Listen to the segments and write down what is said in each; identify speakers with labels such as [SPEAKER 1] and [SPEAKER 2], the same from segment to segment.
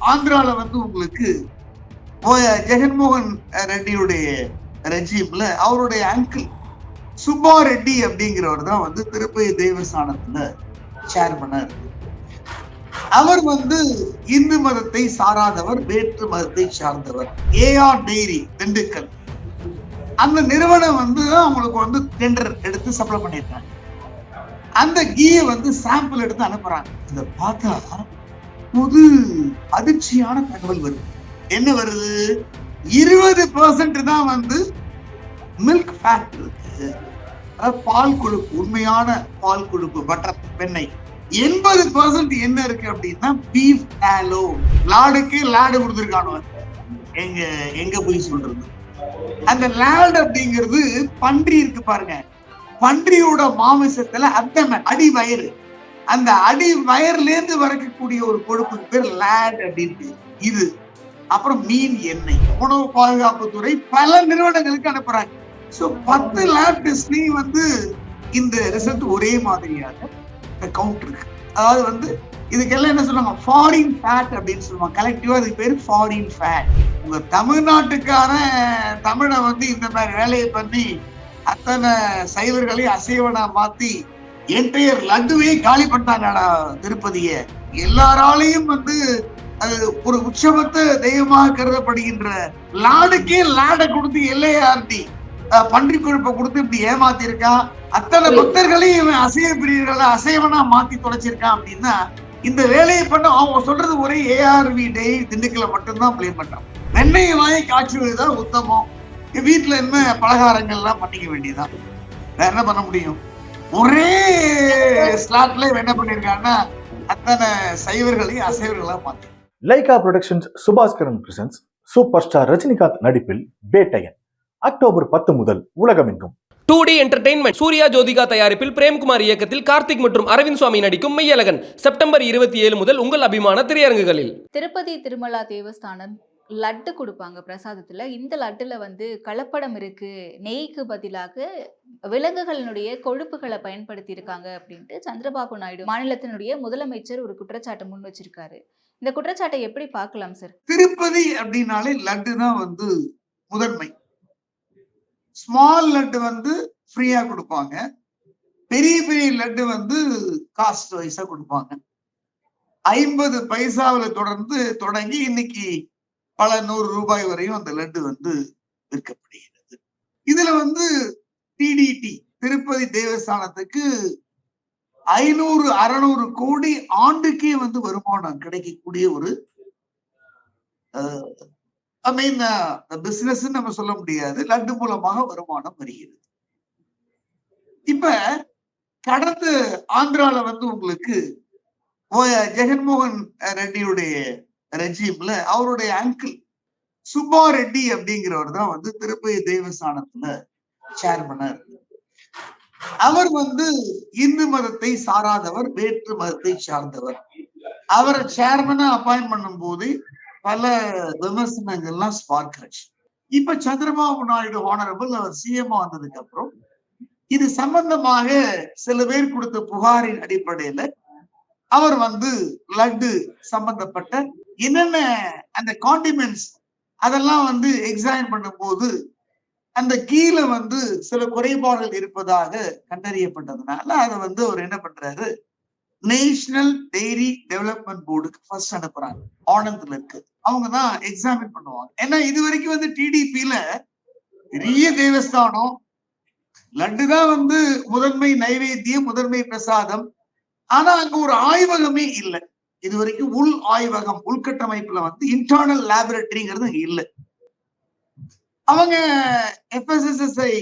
[SPEAKER 1] ஆந்திரால வந்து உங்களுக்கு ஜெகன்மோகன் ரெட்டியுடைய ரெஜிம்ல அவருடைய அங்கிள் சுப்பா ரெட்டி அப்படிங்கிறவர் தான் வந்து திருப்பதி தேவஸ்தானத்துல சேர்மனா இருக்கு அவர் வந்து இந்து மதத்தை சாராதவர் வேற்று மதத்தை சார்ந்தவர். AR dairy Dindigul. அந்த நிறுவனம் வந்து அவங்களுக்கு வந்து டெண்டர் எடுத்து சப்ளை பண்ணியிருக்காங்க. அந்த கீயை வந்து சாம்பிள் எடுத்து அனுப்புறாங்க. இதை பார்த்தா புது அதிர்ச்சியான தகவல் வருது. என்ன வருது? இருபது பர்சன்ட் தான் வந்து மில்க் ஃபேட் இருக்கு. அதாவது பால் கொழுப்பு உண்மையான பால் கொழுப்பு பட்டர் வெண்ணெய். எண்பது பர்சன்ட் என்ன இருக்கு அப்படின்னா பீஃப் ஆலோ லாடுக்கு லாடு கொடுத்துருக்கானோ எங்க எங்க போய் சொல்றது? அந்த லாட் அப்படிங்கிறது பன்றி இருக்கு பாருங்க. பன்றியோட மாமிசத்துல அத்தமை அடி வயிறு அந்த அடி வயர்லேருந்து வரக்கூடிய ஒரு கொழுப்புக்கு பேர் லேட் அப்படின்ட்டு. இது. அப்புறம் மீன் எண்ணெய். உணவு பாதுகாப்புத்துறை பல நிறுவனங்களுக்கு அனுப்புறாங்க. ஸோ பத்து லேப் டெஸ்ட்லயும் வந்து இந்த ரிசல்ட் ஒரே மாதிரியாக கவுண்ட் இருக்கு. அதாவது வந்து இதுக்கெல்லாம் என்ன சொல்லுவாங்க? ஃபாரின் ஃபேட் அப்படின்னு சொல்லுவாங்க. கலெக்டிவா அதுக்கு பேர் ஃபாரின் ஃபேட் உங்க தமிழ்நாட்டுக்காரன் தமிழை வந்து இந்த மாதிரி வேலையை பண்ணி அத்தனை சைவர்களையும் அசைவனா மாத்தி என்டையர் லட்டுவே காலி பண்ணாங்கடா திருப்பதிய. எல்லாராலையும் வந்து அது ஒரு உற்சவத்தை தெய்வமாக கருதப்படுகின்ற லாடுக்கே லாடை கொடுத்து எல்லையார்டி பன்றி கொழுப்பை கொடுத்து இப்படி ஏமாத்தி இருக்கான் அத்தனை பக்தர்களையும் இவன் அசைவ பிரியர்களை அசைவனா மாத்தி தொலைச்சிருக்கான் அப்படின்னா இந்த வேலையை பண்ண அவங்க சொல்றது ஒரே ஏஆர்வி டே திண்டுக்கல்ல மட்டும்தான் பிளே பண்றான். வெண்ணெய் வாங்கி காய்ச்சுவதுதான் உத்தமம். வீட்டுல என்ன பலகாரங்கள்லாம் பண்ணிக்க வேண்டியதான் வேற என்ன பண்ண முடியும்? ஒரே ஸ்லாட்ல என்ன பண்ணிருக்கான்னா அத்தனை சைவர்களையும் அசைவர்களா மாத்தி.
[SPEAKER 2] Lyca Productions Subaskaran presents super star Rajinikanth நடிப்பில் பேட்டையன் அக்டோபர் பத்து முதல் உலகமெங்கும்.
[SPEAKER 3] Two D entertainment Suriya Jyothika தயாரிப்பில் பிரேம்குமார் இயக்கத்தில் கார்த்திக் மற்றும் அரவிந்த் சுவாமி நடிக்கும் மெய்யழகன் செப்டம்பர் இருபத்தி ஏழு முதல் உங்கள் அபிமான திரையரங்குகளில்.
[SPEAKER 4] திருப்பதி திருமலா தேவஸ்தானம் லட்டு கொடுப்பாங்க பிரசாதத்தில். இந்த லட்டில் வந்து கலப்படம் இருக்கு. நெய்க்கு பதிலாக விலங்குகளினுடைய கொழுப்புகளை பயன்படுத்தி இருக்காங்க அப்படின்ட்டு சந்திரபாபு நாயுடு மாநிலத்தினுடைய முதலமைச்சர் ஒரு குற்றச்சாட்டை முன் வச்சிருக்காரு. இந்த குற்றச்சாட்டை எப்படி பார்க்கலாம் சார்
[SPEAKER 1] திருப்பதி அப்படின்னாலே லட்டு தான் வந்து முதன்மை. ஸ்மால் லட்டு வந்து ஃப்ரீயா கொடுப்பாங்க. பெரிய பெரிய லட்டு வந்து காஸ்ட் வைஸா கொடுப்பாங்க. ஐம்பது பைசாவில் தொடர்ந்து தொடங்கி இன்னைக்கு பல நூறு ரூபாய் வரையும் அந்த லட்டு வந்து விற்கப்படுகிறது. இதுல வந்து டிடிடி திருப்பதி தேவஸ்தானத்துக்கு ஐநூறு அறுநூறு கோடி ஆண்டுக்கே வந்து வருமானம் கிடைக்கக்கூடிய ஒரு ஐ மீன் பிசினஸ் நம்ம சொல்ல முடியாது. லட்டு மூலமாக வருமானம் வருகிறது. இப்ப கடந்த ஆந்திரால வந்து உங்களுக்கு ஜெகன்மோகன் ரெட்டியுடைய ரெஜிம்ல அவருடைய அங்கிள் சுப்பா ரெட்டி அப்படிங்கிறவர் தான் வந்து திருப்பதி தேவஸ்தானத்துல சேர்மனா அவர் வந்து இந்து மதத்தை சாராதவர் வேற்று மதத்தை சார்ந்தவர். அவரை சேர்மனா அப்பாயின் பண்ணும் போது பல விமர்சனங்கள்லாம் ஸ்பார்க் ஆச்சு. இப்ப சந்திரபாபு நாயுடு ஹானரபிள் அவர் சிஎம் வந்ததுக்கு அப்புறம் இது சம்பந்தமாக சில பேர் கொடுத்த புகாரின் அடிப்படையில அவர் வந்து லட்டு சம்பந்தப்பட்ட என்னென்ன அந்த காண்டிமெண்ட்ஸ் அதெல்லாம் வந்து எக்ஸாமின் பண்ணும்போது அந்த கீழே வந்து சில குறைபாடுகள் இருப்பதாக கண்டறியப்பட்டதுனால அதை வந்து அவர் என்ன பண்றாரு? நேஷனல் டெய்ரி டெவலப்மெண்ட் போர்டுக்கு ஃபர்ஸ்ட் அனுப்புறாங்க ஆனந்த்ல இருக்கு. அவங்க தான் எக்ஸாமின் பண்ணுவாங்க. ஏன்னா இது வரைக்கும் வந்து டிடிபியில பெரிய தேவஸ்தானம். லட்டு தான் வந்து முதன்மை நைவேத்தியம் முதன்மை பிரசாதம். ஆனா அங்க ஒரு ஆய்வகமே இல்லை. இது வரைக்கும் உள் ஆய்வகம் உள்கட்டமைப்புல வந்து இன்டர்னல் லேபரட்டரிங்கிறது இல்லை. அவங்க எஃப்எஸ்எஸ்எஸ்ஐ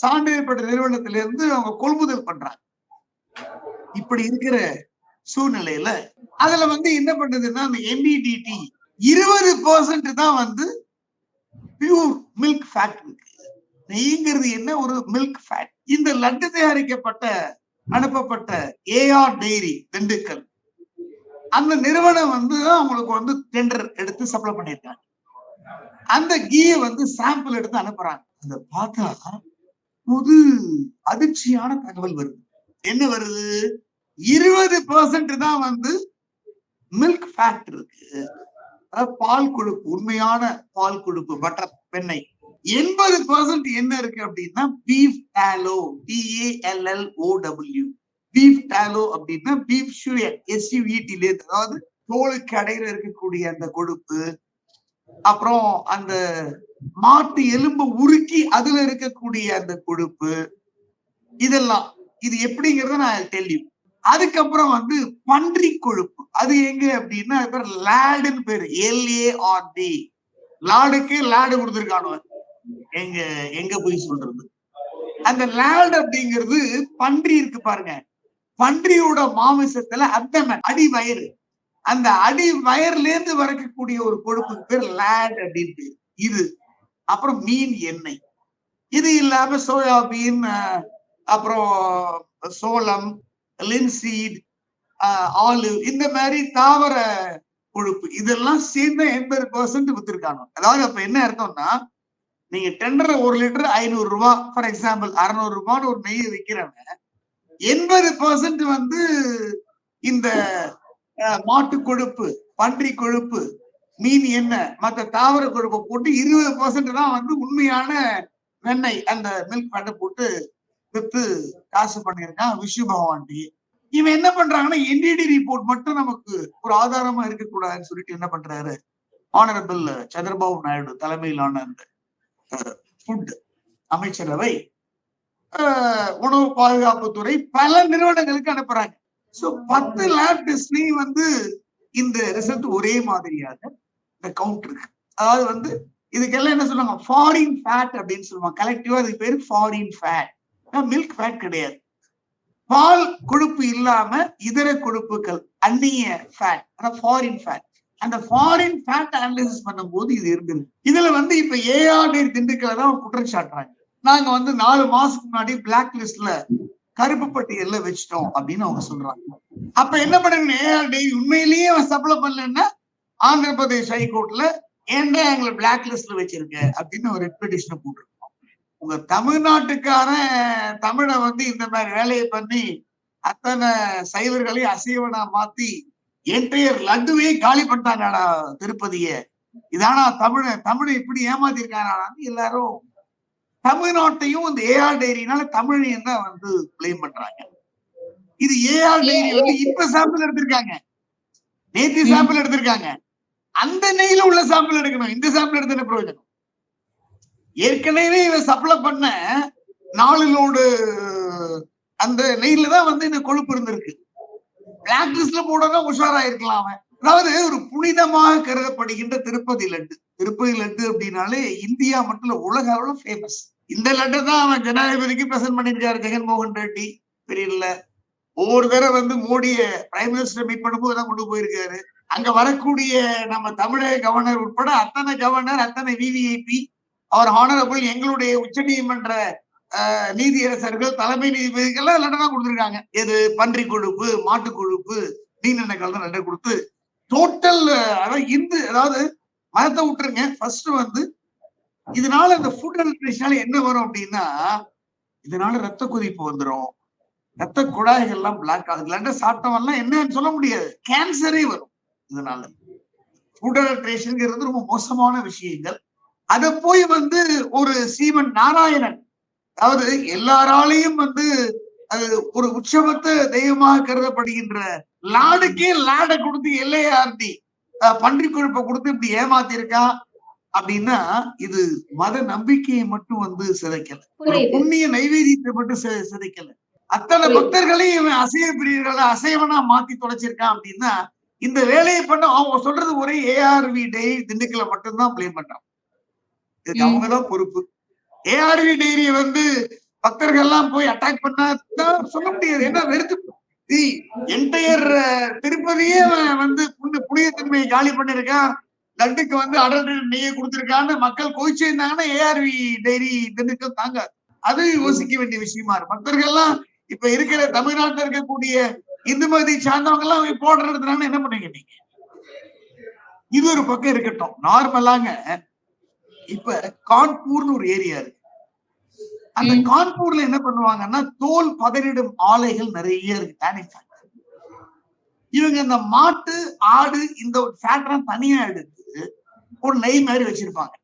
[SPEAKER 1] சான்றிதழ்பட்ட நிறுவனத்திலிருந்து அவங்க கொள்முதல் பண்றாங்க. இப்படி இருக்கிற சூழ்நிலையில அதுல வந்து என்ன பண்ணுதுன்னா அந்த எம்பிடிடி இருபது பர்சன்ட் தான் வந்து பியூர் மில்க் ஃபேட் இருக்கு. நெய்ங்கிறது என்ன ஒரு மில்க் ஃபேட் இந்த லட்டு தயாரிக்கப்பட்ட அனுப்பப்பட்ட ஏஆர் டெய்ரி திண்டுக்கல் அந்த நிறுவனம் வந்து அவங்களுக்கு வந்து டெண்டர் எடுத்து சப்ளை பண்ணியிருக்காங்க. அந்த கீயை வந்து சாம்பிள் எடுத்து அனுப்புறாங்க. அதை பார்த்தா புது அதிர்ச்சியான தகவல் வருது. என்ன வருது? இருபது பெர்சன்ட் தான் வந்து மில்க் ஃபேட் இருக்கு. அதாவது பால் கொழுப்பு உண்மையான பால் கொழுப்பு பட்டர் பெண்ணை. எண்பது பர்சன்ட் என்ன இருக்கு அப்படின்னா beef tallow T A L L O W beef tallow அப்படின்னா பீஃப் ஷூயர் எஸ்யூஇடில அதாவது தோலுக்கு அடையில இருக்கக்கூடிய அந்த கொழுப்பு அப்புறம் அந்த மாட்டு எலும்பு உருக்கி அதுல இருக்கக்கூடிய அந்த கொழுப்பு இதெல்லாம். இது எப்படிங்கிறத நான் தெரியும் அதுக்கப்புறம் வந்து பன்றி கொழுப்பு. அது எங்க அப்படின்னா அது பேர் லேடுன்னு பேரு. எல்ஏஆர்டி லாடுக்கு லேடு கொடுத்துருக்கானு எங்க எங்க போய் சொல்றது? அந்த லேட் அப்படிங்கிறது பன்றி இருக்கு பாருங்க. பன்றியோட மாமிசத்துல அப்டமன் அடி வயிறு. அந்த அடி வயர்ல இருந்து வரக்கூடிய ஒரு கொழுப்புக்கு பேர் லேட் அப்படின்னு பேர். இது. அப்புறம் மீன் எண்ணெய். இது இல்லாம சோயாபீன் அப்புறம் சோளம் லின்சீட் ஆலிவ் இந்த மாதிரி தாவர கொழுப்பு. இதெல்லாம் சேர்ந்த எண்பது பர்சன்ட் வித்துருக்காங்க. அதாவது அப்ப என்ன அர்த்தம்னா நீங்க டெண்டர் ஒரு லிட்டர் ஐநூறு ரூபாய் ஃபார் எக்ஸாம்பிள் அறுநூறு ரூபான்னு ஒரு நெய்யை விற்கிறவங்க எண்பது பர்சன்ட் வந்து இந்த மாட்டு கொழுப்பு பன்றி கொழுப்பு மீன் எண்ணெய் மற்ற தாவர கொழுப்பை போட்டு இருபது பர்சன்ட் தான் வந்து உண்மையான வெண்ணெய் அந்த மில்க் பண்ணை போட்டு வித்து காசு பண்ணியிருக்கான் விஷ்ணு பகவான்டி இவன் என்ன பண்றாங்கன்னா என்டிடி ரிப்போர்ட் மட்டும் நமக்கு ஒரு ஆதாரமா இருக்கக்கூடாதுன்னு சொல்லிட்டு என்ன பண்றாரு? ஆனரபிள் சந்திரபாபு நாயுடு தலைமையிலான அந்த ஃபுட் அமைச்சரவை உணவு பாதுகாப்புத்துறை பல நிறுவனங்களுக்கு அனுப்புறாங்க. சோ பத்து லேப் டெஸ்ட்லயும் வந்து இந்த ரிசல்ட் ஒரே மாதிரியாக இந்த கவுண்ட் இருக்கு. அதாவது வந்து இதுக்கெல்லாம் என்ன சொல்லுவாங்க? ஃபாரின் ஃபேட் அப்படின்னு சொல்லுவாங்க. கலெக்டிவா அதுக்கு பேர் ஃபாரின் ஃபேட் மில்க் ஃபேட் கிடையாது. பால் கொழுப்பு இல்லாம இதர கொழுப்புகள் அந்நிய ஃபேட் அதாவது ஃபாரின் ஃபேட் அந்த ஃபாரின் ஃபேட் அனாலிசிஸ் பண்ணும்போது இது இருந்தது. இதுல வந்து இப்ப ஏஆர்டி திண்டுக்கல தான் குற்றம் சாட்டுறாங்க நாங்க வந்து நாலு மாசத்துக்கு முன்னாடி பிளாக் லிஸ்ட்ல கருப்பு பட்டியல்ல வச்சிட்டோம் அப்படின்னு அவங்க சொல்றாங்க. அப்ப என்ன பண்ணுங்க? ஏஆர்டி உண்மையிலேயே அவன் சப்ளை பண்ணலன்னா ஆந்திர பிரதேஷ் ஹைகோர்ட்ல ஏன்டா எங்களை பிளாக் லிஸ்ட்ல வச்சிருக்க? அப்படின்னு ஒரு ரெப்யூட்டேஷனை போட்டிருக்கோம். உங்க தமிழ்நாட்டுக்காரன் தமிழை வந்து இந்த மாதிரி வேலையை பண்ணி அத்தனை சைவர்களையும் அசைவனா மாத்தி என்டையர் லட்டுவே காலி பண்ணிட்டாங்கடா திருப்பதிய. இதானா தமிழ தமிழை இப்படி ஏமாத்திருக்காங்கடான்னு எல்லாரும் தமிழ்நாட்டையும் இந்த ஏஆர் டைரினால தமிழையும் தான் வந்து பிளேம் பண்றாங்க. இது ஏஆர் டைரி வந்து இப்ப சாம்பிள் எடுத்திருக்காங்க. நேத்தி சாம்பிள் எடுத்திருக்காங்க. அந்த நெய்ல உள்ள சாம்பிள் எடுக்கணும். இந்த சாம்பிள் எடுத்து பிரயோஜனம்? ஏற்கனவே இவன் சப்ளை பண்ண நாலு லோடு அந்த நெய்ல தான் வந்து இந்த கொழுப்பு இருந்திருக்கு. பிளாக் லிஸ்ட்ல போடணும் உஷாரா இருக்கலாம் அவன். அதாவது ஒரு புனிதமாக கருதப்படுகின்ற திருப்பதி லட்டு. திருப்பதி லட்டு அப்படின்னாலே இந்தியா மட்டும் உலக அளவுல ஃபேமஸ் இந்த லெட்டர் தான் அவன் ஜனாதிபதிக்கு பிரசன்ட் பண்ணிருக்காரு ஜெகன்மோகன் ரெட்டி. தெரியல ஒவ்வொரு தடவை வந்து மோடிய பிரைம் மினிஸ்டர் மீட் பண்ணும்போது தான் கொண்டு போயிருக்காரு. அங்க வரக்கூடிய நம்ம தமிழக கவர்னர் உட்பட அத்தனை கவர்னர் அத்தனை விவிஐபி அவர் ஹானரபிள் எங்களுடைய உச்சநீதிமன்ற நீதிமன்ற நீதியரசர்கள் தலைமை நீதிபதிகள்லாம் லெட்டர் தான் கொடுத்துருக்காங்க. எது? பன்றி கொழுப்பு மாட்டு கொழுப்பு மீன் தான் லெட்டர் கொடுத்து டோட்டல் அதாவது இந்து அதாவது மதத்தை விட்டுருங்க. ஃபர்ஸ்ட் வந்து இதனால இந்த ஃபுட் அல்ட்ரேஷனால என்ன வரும் அப்படின்னா இதனால ரத்த கொதிப்பு வந்துரும். ரத்த குழாய்கள்லாம் பிளாக் ஆகுது. லட்டை சாப்பிட்டவெல்லாம் என்னன்னு சொல்ல முடியாது. கேன்சரே வரும் இதனால. ஃபுட் அல்ட்ரேஷன்ங்கிறது ரொம்ப மோசமான விஷயங்கள். அதை போய் வந்து ஒரு சீமன் நாராயணன் அதாவது எல்லாராலையும் வந்து அது ஒரு உற்சவத்தை தெய்வமாக கருதப்படுகின்ற லாடுக்கே லாடை கொடுத்து எல்லையார்டி பன்றி கொழுப்பை கொடுத்து இப்படி ஏமாத்திருக்கான் அப்படின்னா இது மத நம்பிக்கையை மட்டும் வந்து சிதைக்கல. புண்ணிய நைவேத்தியத்தை மட்டும் சிதைக்கல. அத்தனை. பக்தர்களையும் இவன் அசைவ பிரியர்களை அசைவனா மாத்தி தொலைச்சிருக்கான் அப்படின்னா இந்த வேலையை பண்ண அவங்க சொல்றது ஒரே ஏஆர்வி டெய்ரி திண்டுக்கலை மட்டும்தான் பிளேம் பண்றான். இதுக்கு. அவங்கதான் பொறுப்பு. ஏஆர்வி டைரியை வந்து பக்தர்கள் எல்லாம் போய் அட்டாக் பண்ணா தான் சொல்ல முடியாது. என்ன வெறுத்து என்டையர் திருப்பதியே வந்து புண்ணு புனிதத்தன்மையை காலி பண்ணிருக்கான். லட்டுக்கு வந்து அடல் நெய்யை கொடுத்திருக்கான்னு மக்கள் கோயிச்சிருந்தாங்கன்னா ஏஆர்வி டைரி திண்டுக்கல் தாங்க அது யோசிக்க வேண்டிய விஷயமா இருக்கு பக்தர்கள் எல்லாம் இப்ப இருக்கிற தமிழ்நாட்டுல இருக்கக்கூடிய இந்து மதி சார்ந்தவங்க எல்லாம் போடுறதுனால என்ன பண்ணுவீங்க நீங்க? இது ஒரு பக்கம் இருக்கட்டும். நார்மலாங்க இப்ப கான்பூர்னு ஒரு ஏரியா இருக்கு. அந்த. கான்பூர்ல என்ன பண்ணுவாங்கன்னா தோல் பதனிடும் ஆலைகள் நிறைய இருக்கு. Factory. இவங்க இந்த மாட்டு ஆடு இந்த ஒரு ஃபேட்லாம் தனியா எடுத்து ஒரு நெய் மாதிரி வச்சிருப்பாங்க.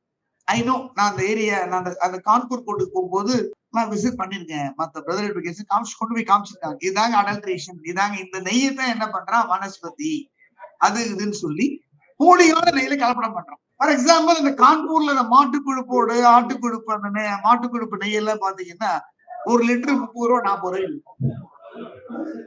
[SPEAKER 1] ஐநோ நான் அந்த ஏரியா நான் அந்த அந்த கான்பூர் கோட்டுக்கு போகும்போது நான் விசிட் பண்ணிருக்கேன் மத்த பிரதர் எடுக்கேஷன் காமிச்சு கொண்டு போய் காமிச்சிருக்காங்க. இதாங்க அடல்ட்ரேஷன் இதாங்க இந்த நெய்யை தான் என்ன பண்றான் வனஸ்பதி. அது இதுன்னு சொல்லி போலியான நெய்யில கலப்படம் பண்றோம். ஃபார் எக்ஸாம்பிள் இந்த கான்பூர்ல இந்த மாட்டு கொழுப்போடு ஆட்டு கொழுப்பு அந்த நெய் மாட்டு கொழுப்பு நெய் எல்லாம் பாத்தீங்கன்னா ஒரு லிட்டர் முப்பது ரூபா நாற்பது ரூபாய். இருக்கும்.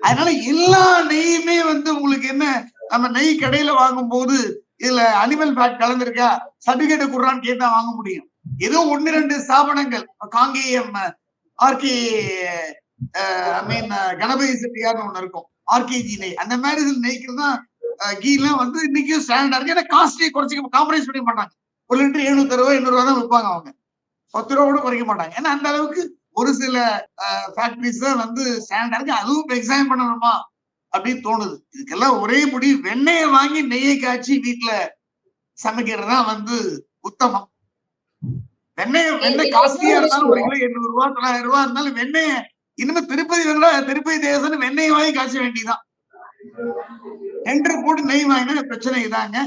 [SPEAKER 1] அதனால எல்லா நெய்யுமே வந்து உங்களுக்கு என்ன நம்ம நெய் கடையில வாங்கும் போது இதுல அனிமல் ஃபேட் கலந்திருக்கா? சர்டிபிகேட் குடுறான்னு கேட்டா வாங்க முடியும். ஏதோ ஒன்னு ரெண்டு ஸ்தாபனங்கள். Kangeyam RK I mean Ganapathi செட்டியார்னு ஒண்ணு இருக்கும். ஆர்கேஜி நெய். அந்த மாதிரி இதுல நெய்க்கிறது தான் கீ எல்லாம் வந்து இன்னைக்கும் ஸ்டாண்டர்டா இருக்கு. ஏன்னா காஸ்ட்லி குறைச்சிக்க காம்ப்ரமைஸ் பண்ணி மாட்டாங்க. ஒரு லிட்டர் எழுநூத்தி அறுபது எண்ணூறு ரூபா தான் விற்பாங்க அவங்க. பத்து ரூபா கூட குறைக்க மாட்டாங்க. ஏன்னா அந்த அளவுக்கு ஒரு சில ஃபேக்டரிஸ் தான் வந்து ஸ்டாண்டர்ட் இருக்கு. அதுவும் எக்ஸாம் பண்ணணுமா? அப்படின்னு தோணுது. இதுக்கெல்லாம் ஒரே முடி வெண்ணெயை வாங்கி நெய்யை காய்ச்சி வீட்டுல சமைக்கிறது தான் வந்து உத்தமம். வெண்ணெய் வெண்ணெய் காஸ்ட்லியா இருந்தாலும் ஒரு கிலோ எண்ணூறு ரூபா தொள்ளாயிரம் ரூபா இருந்தாலும் வெண்ணெய இனிமே திருப்பதி வேணா திருப்பதி தேவசன் வெண்ணெய் வாங்கி காய்ச்ச வேண்டியதான் டெண்டர் போட்டு நெய் வாங்கினா பிரச்சனை இதாங்க.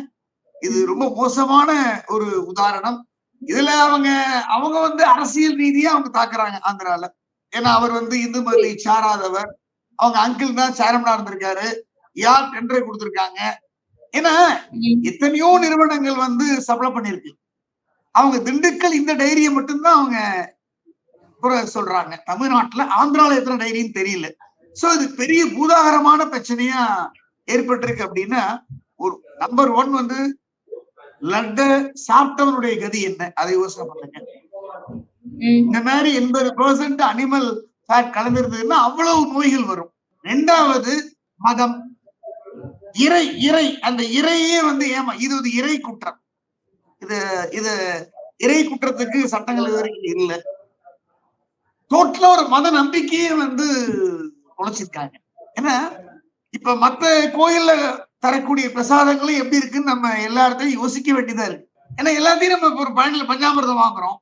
[SPEAKER 1] இது ரொம்ப மோசமான ஒரு உதாரணம். இதுல அவங்க அவங்க வந்து அரசியல் ரீதியா அவங்க தாக்குறாங்க ஆந்திரால. ஏன்னா அவர் வந்து இந்து மதத்தை சாராதவர். அவங்க அங்கிள் தான் சேர்மனா இருந்திருக்காரு. யார் டெண்டரை கொடுத்திருக்காங்க? ஏன்னா எத்தனையோ நிறுவனங்கள் வந்து சப்ளை பண்ணிருக்கு. அவங்க திண்டுக்கல் இந்த டைரியை மட்டும்தான் அவங்க சொல்றாங்க. தமிழ்நாட்டுல ஆந்திரால எத்தனை டைரின்னு தெரியல. சோ இது பெரிய பூதாகரமான பிரச்சனையா ஏற்பட்டிருக்கு அப்படின்னா ஒரு நம்பர் ஒன் வந்து லட்ட சாப்பிட்டவனுடைய கதி என்ன? அதை யோசனை பண்ணுங்க. இந்த மாதிரி எண்பது பெர்சன்ட் அனிமல் கலந்திருந்ததுன்னா அவ்வளவு நோய்கள் வரும். ரெண்டாவது மதம். இறை இறை அந்த இறையே வந்து ஏமா இது வந்து இறை குற்றம். இது இது இறை குற்றத்துக்கு சட்டங்கள் வரைக்கும் இல்ல. டோட்டலா ஒரு மத நம்பிக்கையே வந்து உழைச்சிருக்காங்க. ஏன்னா இப்ப மத்த கோயில்ல தரக்கூடிய பிரசாதங்களும் எப்படி இருக்குன்னு நம்ம எல்லா இடத்தையும் யோசிக்க வேண்டியதா இருக்கு. ஏன்னா எல்லாத்தையும் நம்ம ஒரு பயனில பஞ்சாமிரதம் வாங்குறோம்.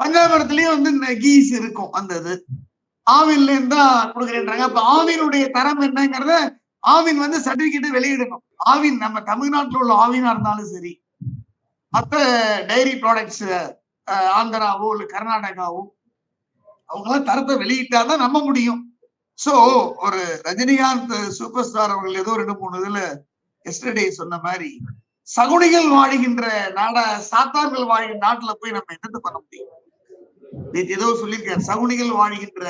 [SPEAKER 1] பஞ்சாமிரத்திலயும் வந்து இந்த கீஸ் இருக்கும் அந்த இது. ஆவின்ல இருந்தா கொடுக்குறேன்றாங்க. அப்ப ஆவினுடைய தரம் என்னங்கிறத ஆவின் வந்து சர்டிபிகேட் வெளியிடணும். ஆவின் நம்ம தமிழ்நாட்டில் உள்ள ஆவினா இருந்தாலும் சரி. மற்ற டைரி ப்ராடக்ட்ஸ் ஆந்திராவோ இல்லை கர்நாடகாவோ அவங்களாம் தரத்தை வெளியிட்டாதான் நம்ப முடியும். ஸோ ஒரு ரஜினிகாந்த் சூப்பர் ஸ்டார் அவர்கள் ஏதோ ரெண்டு மூணு இதுல எஸ்டர்டே சொன்ன மாதிரி சகுனிகள் வாழ்கின்ற நாட சாத்தான்கள் வாழ்கிற நாட்டுல போய் நம்ம என்னத்தை பண்ண முடியும்? நேற்று ஏதோ சொல்லியிருக்காரு. சகுனிகள் வாழ்கின்ற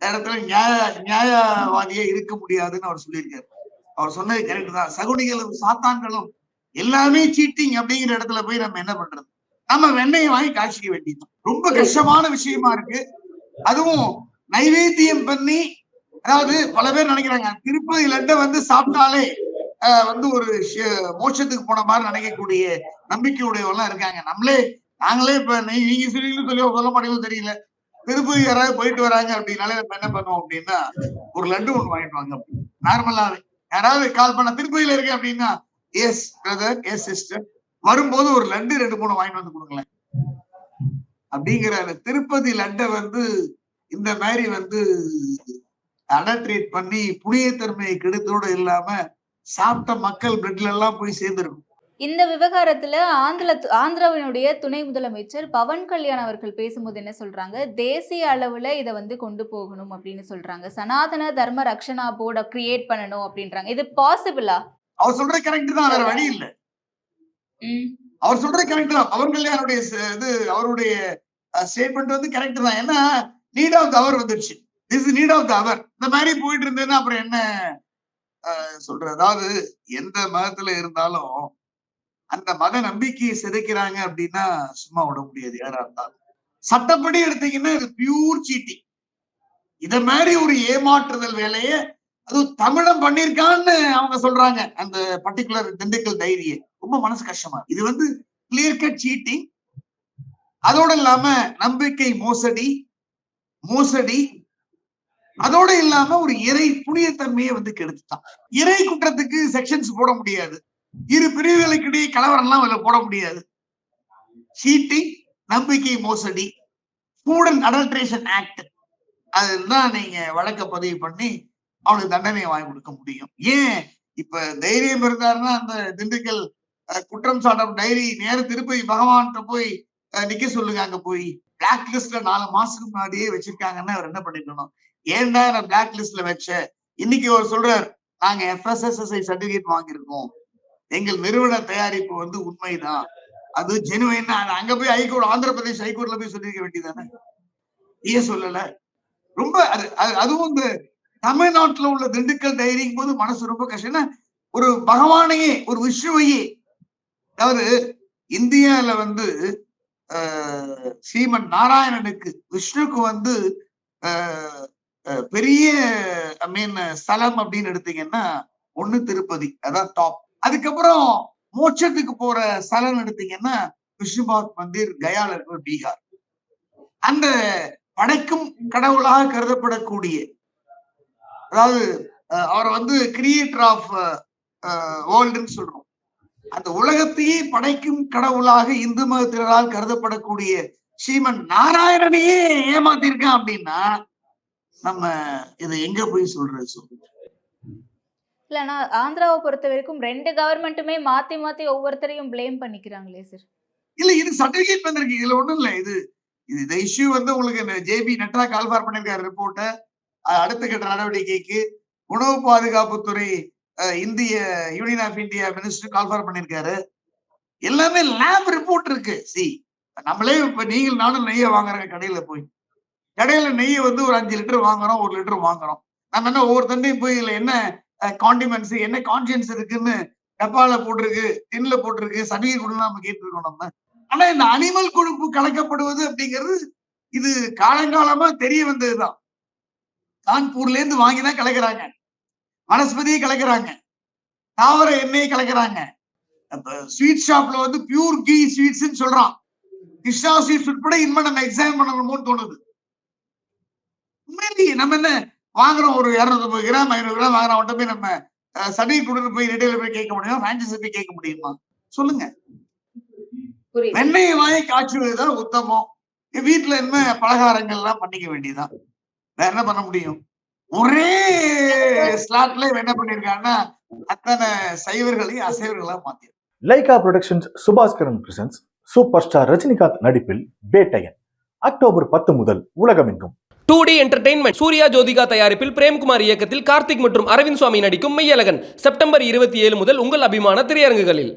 [SPEAKER 1] இடத்துல நியாய நியாயவாதியே இருக்க முடியாதுன்னு அவர் சொல்லியிருக்காரு. அவர் சொன்னது கரெக்ட் தான். சகுனிகளும் சாத்தான்களும் எல்லாமே சீட்டிங் அப்படிங்கிற இடத்துல போய் நம்ம என்ன பண்றது? நம்ம வெண்ணெயை வாங்கி காய்ச்சிக்க வேண்டியது ரொம்ப கஷ்டமான விஷயமா இருக்கு. அதுவும் நைவேத்தியம் பண்ணி அதாவது பல பேர் நினைக்கிறாங்க திருப்பதி லட்டை வந்து சாப்பிட்டாலே வந்து ஒரு மோட்சத்துக்கு போன மாதிரி நினைக்கக்கூடிய நம்பிக்கையுடையவெல்லாம் இருக்காங்க. நம்மளே நாங்களே இப்ப நீ- நீங்க சொல்லி சொல்லி சொல்ல மாட்டேங்குது தெரியல. திருப்பதி யாராவது போயிட்டு வராங்க அப்படின்னாலே நம்ம என்ன பண்ணுவோம் அப்படின்னா ஒரு லட்டு ஒண்ணு வாங்கிட்டு வாங்க நார்மலாவே யாராவது கால் பண்ண திருப்பதியில இருக்கேன் அப்படின்னா எஸ் பிரதர் எஸ் சிஸ்டர் வரும்போது ஒரு லட்டு ரெண்டு மூணு வாங்கிட்டு வந்து கொடுங்களேன். அப்படிங்கிற அந்த திருப்பதி லட்டை வந்து இந்த மாதிரி வந்து அடல்ட்ரேட் பண்ணி புளியத்தன்மையை கெடுத்தோடு இல்லாம சாப்பிட்ட மக்கள் பிரெட்ல எல்லாம் போய் சேர்ந்திருக்கும்.
[SPEAKER 4] இந்த விவகாரத்துல ஆந்திர ஆந்திராவினுடைய துணை முதலமைச்சர் பவன் கல்யாண் அவர்கள் பேசும்போது என்ன சொல்றாங்க? தேசிய அளவுல இதை வந்து கொண்டு போகணும் அப்படின்னு சொல்றாங்க. சனாதன தர்ம ரக்ஷனா போர்டை கிரியேட் பண்ணணும் அப்படின்றாங்க. இது பாசிபிளா
[SPEAKER 1] அவர் சொல்ற கரெக்ட் தான் வேற வழி இல்ல. அவர் சொல்ற கரெக்ட் தான். பவன் கல்யாணுடைய இது அவருடைய ஸ்டேட்மெண்ட் வந்து கரெக்ட் தான். ஏன்னா நீட் ஆஃப் த அவர் வந்துருச்சு. This need of the hour இந்த மாதிரி போயிட்டு இருந்ததுன்னா அப்புறம் என்ன? சொல்ற அதாவது எந்த மதத்துல இருந்தாலும் அந்த மத நம்பிக்கையை சிதைக்கிறாங்க அப்படின்னா சும்மா விட முடியாது யாரா இருந்தாலும். சட்டப்படி எடுத்தீங்கன்னா இது பியூர் சீட்டிங் இத மாதிரி ஒரு ஏமாற்றுதல் வேலையை அது தமிழம் பண்ணிருக்கான்னு அவங்க சொல்றாங்க. அந்த பர்டிகுலர் திண்டுக்கல் டைரிய. ரொம்ப மனசு கஷ்டமா இது வந்து கிளியர் கட் சீட்டிங் அதோட இல்லாம நம்பிக்கை மோசடி மோசடி அதோட இல்லாம ஒரு இறை புனியத்தன்மையை வந்து கெடுத்துட்டான். இறை குற்றத்துக்கு செக்ஷன்ஸ் போட முடியாது. இரு பிரிவுகளுக்கிடையே கலவரம்லாம் எல்லாம் அதுல போட முடியாது. சீட்டிங் நம்பிக்கை மோசடி ஃபுட் அடல்ட்ரேஷன் ஆக்ட் அதுதான் நீங்க வழக்க பதிவு பண்ணி அவனுக்கு தண்டனையை வாங்கி கொடுக்க முடியும். ஏன்? இப்ப தைரியம் இருந்தாருன்னா அந்த திண்டுக்கல் குற்றம் சாட்டம் டைரி நேர திருப்பதி பகவான்கிட்ட போய் நிக்க சொல்லுங்க அங்க போய். பிளாக் லிஸ்ட்ல நாலு மாசத்துக்கு முன்னாடியே வச்சிருக்காங்கன்னா அவர் என்ன ஏன்டா நான் பிளாக் லிஸ்ட்ல வச்ச? இன்னைக்கு அவர் சொல்றார் நாங்க எஃப்எஸ்எஸ்எஸ்ஐ சர்டிபிகேட் வாங்கியிருக்கோம். எங்கள் நிறுவன தயாரிப்பு வந்து உண்மைதான். அது ஜெனுவைன் அங்க போய் ஹைகோர்ட் ஆந்திர பிரதேஷ் ஹைகோர்ட்ல போய் சொல்லியிருக்க வேண்டியதானே? ஏன் சொல்லல? ரொம்ப அது அதுவும் இந்த தமிழ்நாட்டுல உள்ள திண்டுக்கல் டைரிங்கும் போது மனசு ரொம்ப கஷ்டம். ஒரு பகவானையே ஒரு விஷ்ணுவையே. அதாவது இந்தியால வந்து ஆஹ், ஸ்ரீமன் நாராயணனுக்கு விஷ்ணுக்கு வந்து ஆஹ், பெரிய ஐ மீன் ஸ்தலம் அப்படின்னு எடுத்தீங்கன்னா ஒண்ணு திருப்பதி அதான் டாப் அதுக்கப்புறம் மோட்சத்துக்கு போற ஸ்தலம் எடுத்தீங்கன்னா விஷ்ணுபாத் மந்திர் கயால இருக்கிற பீகார். அந்த படைக்கும் கடவுளாக கருதப்படக்கூடிய அதாவது அவர் அவரை வந்து கிரியேட்டர் ஆஃப் வேர்ல்டுன்னு சொல்றோம். அந்த உலகத்தையே படைக்கும் கடவுளாக இந்து மதத்தினரால் கருதப்படக்கூடிய ஸ்ரீமன் நாராயணனையே ஏமாத்திருக்கான் அப்படின்னா நம்ம இதை எங்க போய் சொல்றது சொல்லுங்க
[SPEAKER 4] இல்லைன்னா ஆந்திராவை பொறுத்த வரைக்கும் ரெண்டு கவர்மெண்ட்டுமே மாத்தி மாத்தி ஒவ்வொருத்தரையும் ப்ளேம் பண்ணிக்கிறாங்களே சார்
[SPEAKER 1] இல்ல இது சர்டிபிகேட் வந்திருக்கு. இதுல ஒண்ணும் இல்ல. இது இது இந்த இஷ்யூ வந்து உங்களுக்கு ஜேபி நட்டா கால்பார் பண்ணிருக்காரு ரிப்போர்ட்ட அடுத்த கட்ட நடவடிக்கைக்கு உணவு பாதுகாப்புத்துறை இந்திய யூனியன் ஆஃப் இந்தியா மினிஸ்டர் கால்பார் பண்ணிருக்காரு எல்லாமே லேப் ரிப்போர்ட் இருக்கு. சி நம்மளே இப்ப நீங்கள் நானும் நெய்யை வாங்குறோங்க கடையில போய் கடையில நெய் வந்து ஒரு அஞ்சு லிட்டர் வாங்குறோம் ஒரு லிட்டர் வாங்குறோம். நம்ம என்ன ஒவ்வொருத்தண்டையும் போய் இதுல என்ன காண்டிமெண்ட்ஸ் என்ன கான்சியன்ஸ் இருக்குன்னு டப்பால போட்டிருக்கு டின்ல போட்டிருக்கு சர்டிஃபிகேட் கொடுங்க நம்ம கேட்டிருக்கோம் நம்ம. ஆனா இந்த அனிமல் கொழுப்பு கலக்கப்படுவது அப்படிங்கிறது இது காலங்காலமா தெரிய வந்ததுதான். கான்பூர்ல இருந்து வாங்கி தான் கலக்குறாங்க. வனஸ்பதியை கலக்குறாங்க. தாவர எண்ணெயை கலக்குறாங்க. ஸ்வீட் ஷாப்ல வந்து பியூர் கீ ஸ்வீட்ஸ் சொல்றான். கிருஷ்ணா ஸ்வீட்ஸ் உட்பட இனிமே நம்ம எக்ஸாம் பண்ணணுமோன்னு தோணுது. உண்மையிலேயே நம்ம என்ன வாங்குறோம்? ஒரு இருநூத்தம்பது கிராம் ஐநூறு கிராம் வாங்குறோம். அவன்கிட்ட போய் நம்ம சர்டிஃபிகேட் கொடுத்து போய் ரிட்டைல போய் கேட்க முடியுமா? பிரான்ச்சைஸ் போய் கேட்க முடியுமா? சொல்லுங்க.
[SPEAKER 4] புரியுது.
[SPEAKER 1] வெண்ணெயை வாங்கி காய்ச்சுவதுதான் உத்தமம். வீட்டுல என்ன பலகாரங்கள் எல்லாம் பண்ணிக்க வேண்டியதுதான். வேற என்ன பண்ண முடியும்? ஒரே ஸ்லாட்ல என்ன பண்ணிருக்காங்கன்னா அத்தனை சைவர்களையும் அசைவர்களா மாத்தி
[SPEAKER 2] Lyca Productions Subaskaran presents super star Rajinikanth நடிப்பில் பேட்டையன். அக்டோபர் பத்து முதல் உலகமெங்கும்.
[SPEAKER 3] Two D entertainment Suriya Jyothika தயாரிப்பில் பிரேம்குமார் இயக்கத்தில் கார்த்திக் மற்றும் அரவிந்த் சுவாமி நடிக்கும் மெய்யழகன். செப்டம்பர் இருபத்தி ஏழு முதல் உங்கள் அபிமான திரையரங்குகளில்.